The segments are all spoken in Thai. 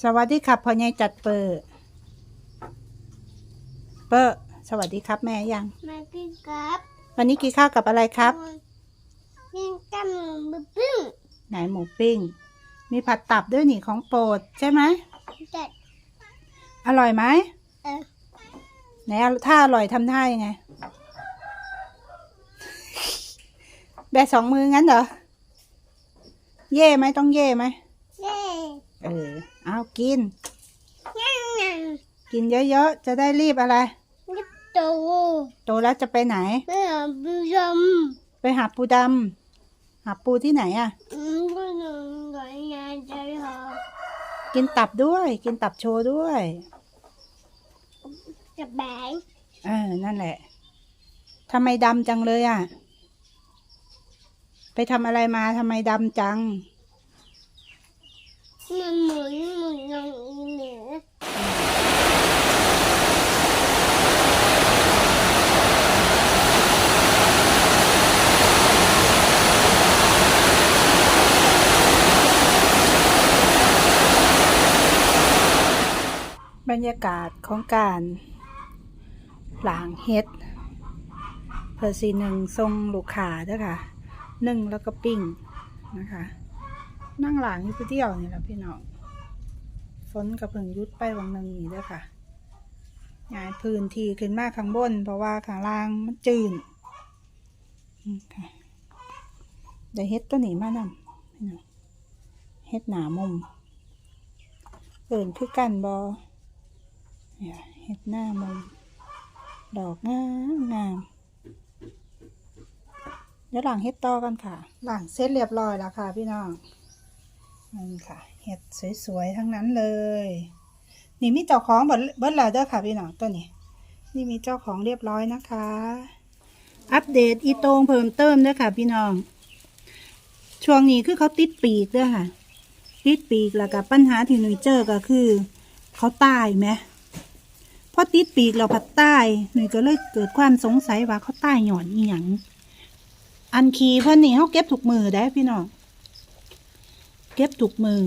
สวัสดีครับพ่อใหญ่จัดเปิดเปิดสวัสดีครับแม่ยัง มากินกับวันนี้กินข้าวกับอะไรครับกินกับหมูบึ้งบึ้งไหนหมูปิ้ง มีผัดตับด้วยนี่ของโปรดใช่ไหมจัดอร่อยไหมเออไหนถ้าอร่อยทำท่ายังไง แบะสองมืองั้นเหรอ เย่ไหมต้องเย่ไหมเย้เออ เอากินยังยังกินเยอะๆ จะได้รีบอะไรยิบโต โตแล้วจะไปไหนเมื่อบุญมไปหาปูดำหาปูที่ไหนอะอืมก็หนึ่งหน่วยงานใจหอกินตับด้วย กินตับโชว์ด้วยจะแบงเออ นั่นแหละทำไมดำจังเลยอะ ไปทำอะไรมาทำไมดำจัง มันหมุนหมุนลงอีเหนือบรรยากาศของการหลางเฮ็ดเพอสีหนึ่งทรงลูกขาด้วยค่ะหนึ่งแล้วก็ปิ้งนะคะ นั่งหลางอยู่ผู้เดียวนี่แหละพี่น้องฝนกระเพิ่งยุดไปวังหนึ่งนี่ด้วยค่ะย้ายพื้นที่ขึ้นมาข้างบน เพราะว่าข้างล่างมันจืดค่ะได้เฮ็ดตัวนี้มานำพี่น้องเฮ็ดหนามุมเอิ่นคือกันบอเนี่ยเห็ดหน้ามุมดอกงามงามเดี๋ยวหลังเห็ดต่อกันค่ะ หลังเสร็จเรียบร้อยแล้วค่ะพี่น้อง นั่นค่ะ เห็ดสวยๆทั้งนั้นเลย นี่มีเจ้าของเบิดเบิดแล้วเด้อค่ะพี่น้องตัวนี้ นี่มีเจ้าของเรียบร้อยนะคะ อัปเดตอีโตงเพิ่มเติมด้อค่ะ พี่น้อง ช่วงนี้คือเขาติดปีกเด้อค่ะ ติดปีกแล้วกับปัญหาที่หนูเจอก็คือ เขาตายไหมพอติดปีกเราพัดใต้หนุ่ยก็เลยเกิดความสงสัยว่าเขาใต้หย่อนอีหยังอันคีเพิ่นนี่เขาเก็บถูกมือได้พี่น้อง เก็บถูกมือ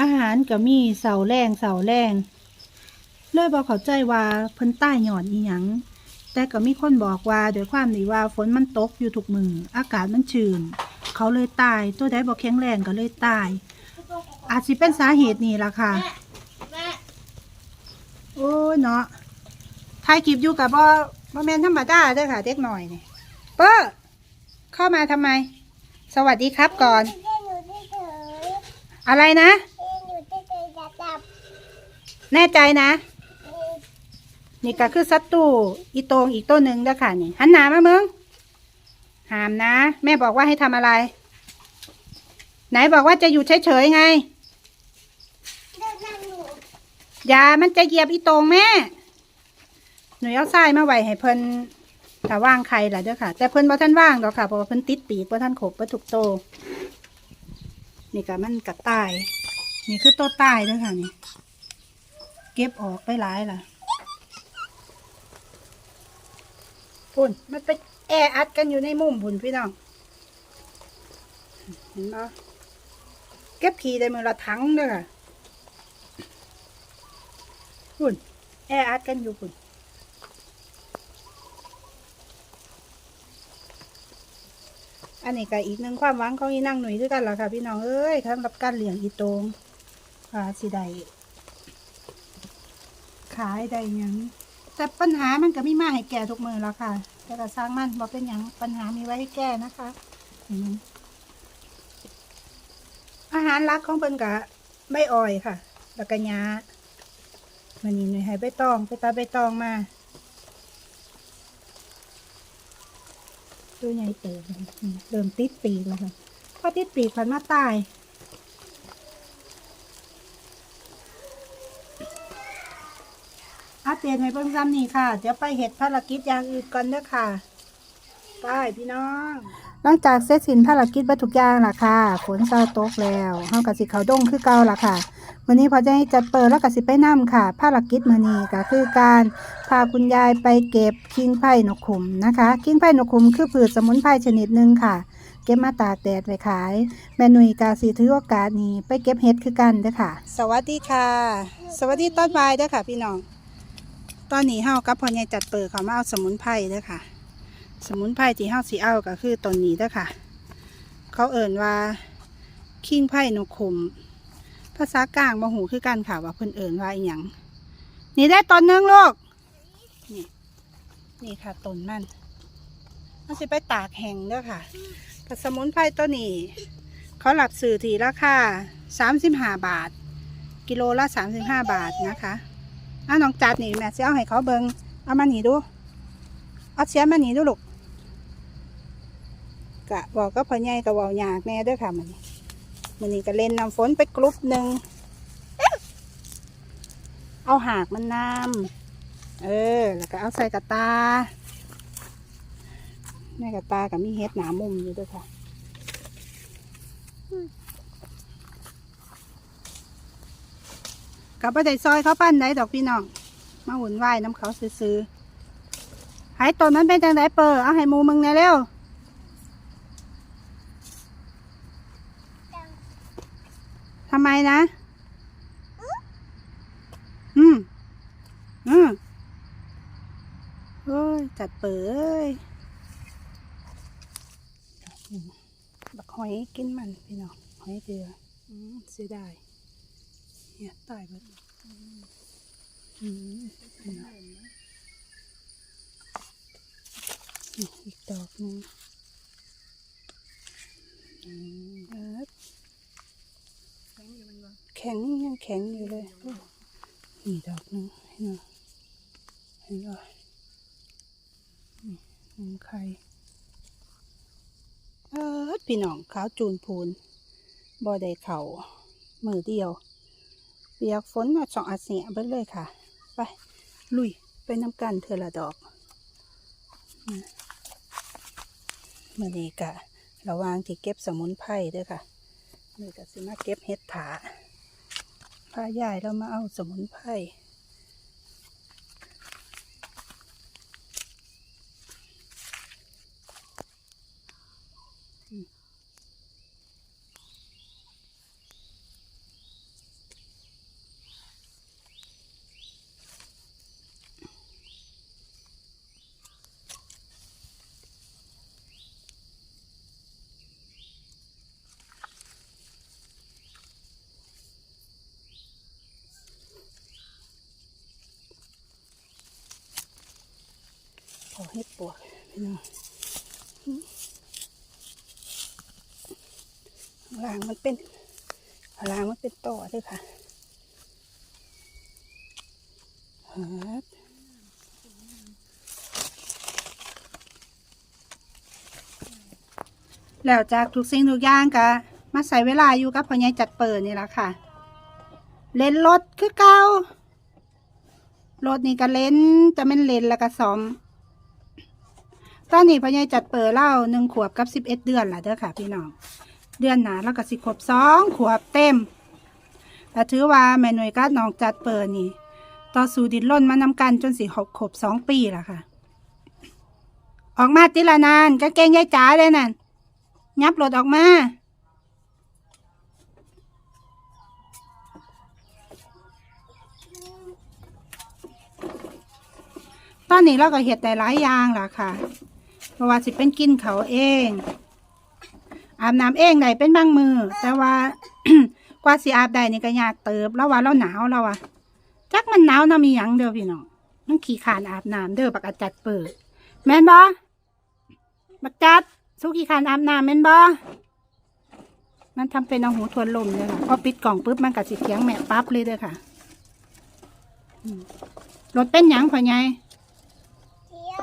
อาหารก็มีเสาแรงเสาแรงเลยบอกเข้าใจว่าเพิ่นใต้หยอนอีหยังแต่ก็มีคนบอกว่าโดวยความที่ว่าฝนมันตกอยู่ถูกมือ อากาศมันชื้นเขาเลยตาย ตัวใดบอกแข็งแรงก็เลยตาย อาจสิเป็นสาเหตุนี่ล่ะค่ะ โอ้เนาะถ่ายคลิปอยู่กับบ่บ่แม่นธรรมดาเด้อค่ะ เด็กหน่อยนี่เปิ้ลเข้ามาทำไม สวัสดีครับก่อน อะไรนะอยู่เฉยๆจับจับแน่ใจนะ นี่ก็คือศัตรูอีโตงอีกตัวหนึ่งเด้อค่ะนี่หันหนามามึงห้ามนะ แม่บอกว่าให้ทำอะไร ไหนบอกว่าจะอยู่เฉยๆไงอย่ามันจะเหยียบอีโตงแม่ หนูเอาทรายมาไว้ให้เพิ่นถ้าว่างใครล่ะเด้อค่ะ แต่เพิ่นบ่ท่านว่างดอกค่ะเพราะว่าเพิ่นติดปีกบ่ท่านขบบ่ถูกโต นี่ก็มันกัดตาย นี่คือโตตายด้อค่ะนี่ เก็บออกไปหลายล่ะพุ่นมันไปแออัดกันอยู่ในมุมพุ่นพี่น้อง เห็นบ่เก็บขี้ได้มือละถังเด้อค่ะพุ่นแออัดกันอยู่พุ่น อันนี้ก็อีกหนึ่งความหวังของอีนั่งหนุ่ยด้วยกันล่ะค่ะ พี่น้องเอ้ยสำหรับการเลี้ยงอีโตงค่ะสิได้ขายได้ยังแต่ปัญหามันก็มีมาให้แก้ทุกมือแล้วค่ะ แต่ก็สร้างมันบอกเป็นหยังปัญหามีไว้ให้แก้นะคะเห็นไหมอาหารหลักของเพิ่นกะใบอ่อยค่ะ แล้วก็หญ้ามันนี่หน่ยให้ใบตอง ไปตาใบตองมา ตัวใหญ่เติบเริ่มติดปีกแล้วค่ะพอติดปีกพันมาตายอัปเดตให้เพิ่งซ้ำนี่ค่ะ เดี๋ยวไปเห็ดภารกิจอย่างอื่นก่อนเด้อค่ะ ไปพี่น้อง หลังจากเสร็จสิ้นภารกิจบัตทุกอย่างล่ะค่ะฝนเศร้าตกแล้วเฮากับสิเขาดงคือเก่าล่ะค่ะวันนี้พอจะให้จัดเปิดแล้วก็สิไปนํค่ะ ภารกิจมื้อนี้ก็คือการพาคุณยายไปเก็บคิงไผ่นกขุมนะคะคิงไผ่นกขุมคือพืชสมุนไพรชนิดหนึ่งค่ะ เก็บมาตากแดดไว้ขาย แม่นุ่ยกาสีถือโอกาสนี้ไปเก็บเห็ดคือกันเด้อค่ะ สวัสดีค่ะ สวัสดีต้นไม้เด้อค่ะ พี่น้องตอนนี้เฮากับพ่อใหญ่จัดเปิดเขามาเอาสมุนไพรเด้อค่ะ สมุนไพรที่เฮาสิเอาก็คือต้นนี้เด้อค่ะ เขาเอ่นว่าคิงไผ่นกขมภาษากลางบ่หูคือกันค่ะว่าเพิ่นเอ่นว่าอีหยังนี่ได้ต้นนึงลูกนี่นี่ค่ะต้นมันมันสิไปตากแห้งเด้อค่ะกับสมุนไพรตัวนี้เขาหลับสื่อที่ราคา35บห้าบาท กิโลละ35บห้าบาทนะคะอะน้องจัดนี่แม่สิเอาให้เขาเบิงเอามาหนีดูเอาเสียมาหนีดูลูก กะบอกก็พอใหญ่ก็เว้ายากแน่ด้วยค่ะมันมันนี่ก็เล่นน้ำฝนไปกรุ๊ปหนึ่งเอาหากมันน้ำเออ แล้วก็เอาใส่กระตาในกระตากับมีเฮ็ดหนามุมอยู่ด้วยค่ะกับไปได้ซอยเขาปั้นได้ดอกพี่น้องมาหุ่นไหวน้ำเขาซื้อๆหายต้นนั้นเป็นจังไดเปิดเอาให้มูมึงแน่เร็ว ทำไม นะ อืม อืมโอ้ย จัดเปิดเอ้ยบักหอยกินมันพี่น้องหอยเดืออืมเสียดายเนี่ยตายไปอืมพี่น้องนี่อีกดอกนึงอืมเอิ้น แข็งยัง แข็งอยู่เลยนี่ดอกนึงเห็นไหมเห็นไหมนี่น้ำไข่เออพี่น้องขาวจูนพูนบ่ได้เข่ามือเดียว เปียกฝนมาสองอาเสียเบิดเลยค่ะ ไป ลุยไปน้ำกันเธอละดอกมื่อนี้กะระวางที่เก็บสมุนไพรด้วยค่ะนี่ก็สิมาเก็บเห็ดถา พายายเรามาเอาสมุนไพร ขอเห็ดปวกพี่น้องลางมันเป็นลางมันเป็นต่อด้วยค่ะฮัดแล้วจากทุกสิ่งทุกอย่างก็มาใส่เวลาอยู่กับพ่อใหญ่จัดเปิดนี่แหละค่ะ เล่นรถคือเก่ารถนี่ก็เล่นจะเป็นเล่นแล้วก็ซ้อม ตอนนี้พ่อใหญ่จัดเปิดเล่าหนึ่งขวบกับสิบเอ็ดเดือนละเด้อค่ะ พี่น้อง เดือนหนาแล้วก็สิขวบสองขวบเต็มแต่ถือว่าแม่หน่วยกัดน้องจัดเปิดนี่ ต่อสู่ดินล้นมานำกันจนสิหกขวบสองปีละค่ะ ออกมาติละนานก็เกงยายจ๋าเลยนั่นยับรถออกมาตอนนี้เราก็เห็ดแต่หลายอย่างล่ะค่ะ ราะว่าสิเป็นกินเขาเอง อาบน้ำเองได้เป็นบางมือ แต่ว่ากว่าสิอาบได้นี่ก็ยากเติบแล้วว่าเราหนาวแล้วว่ะจักมันหนาวนะมีหยังเด้อพี่น้องมันขี้ขานอาบน้ำเด้อบักอาจัดเปิดแม่นบ่บักจัดสู้ขี้ขานอาบน้ำแม่นบ่มันทำเป็นเอาหูทวนลมเลยค่ะพอปิดกล่องปุ๊บมันก็สิเถียงแม่ปั๊บเลยเด้อค่ะรถเป็นหยังพ่อใหญ่เที่ยว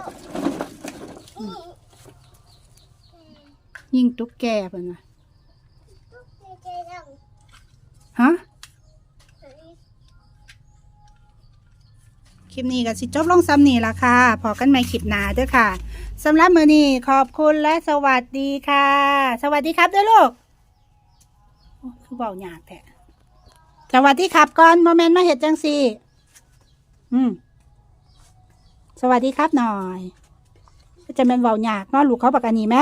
ยิงตุ๊กแกเพิ่นว่าฮะคลิปนี้ก็สิจบลงซ้ำนี่ละค่ะ พอกันใหม่คลิปหน้าเด้อค่ะสำหรับมือนี้ขอบคุณและสวัสดีค่ะ สวัสดีครับเด้อลูกคือเบายากแท้สวัสดีครับก่อนโมเมนต์มาเห็ดจังสิอืม สวัสดีครับหน่อย จะเป็นเบาหยากเนาะลูกเขาปากอันนี้ไหม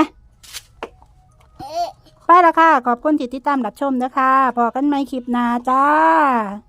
ไปละค่ะ ขอบคุณที่ติดตามรับชมนะคะพอกันใหม่คลิปหน้าจ้า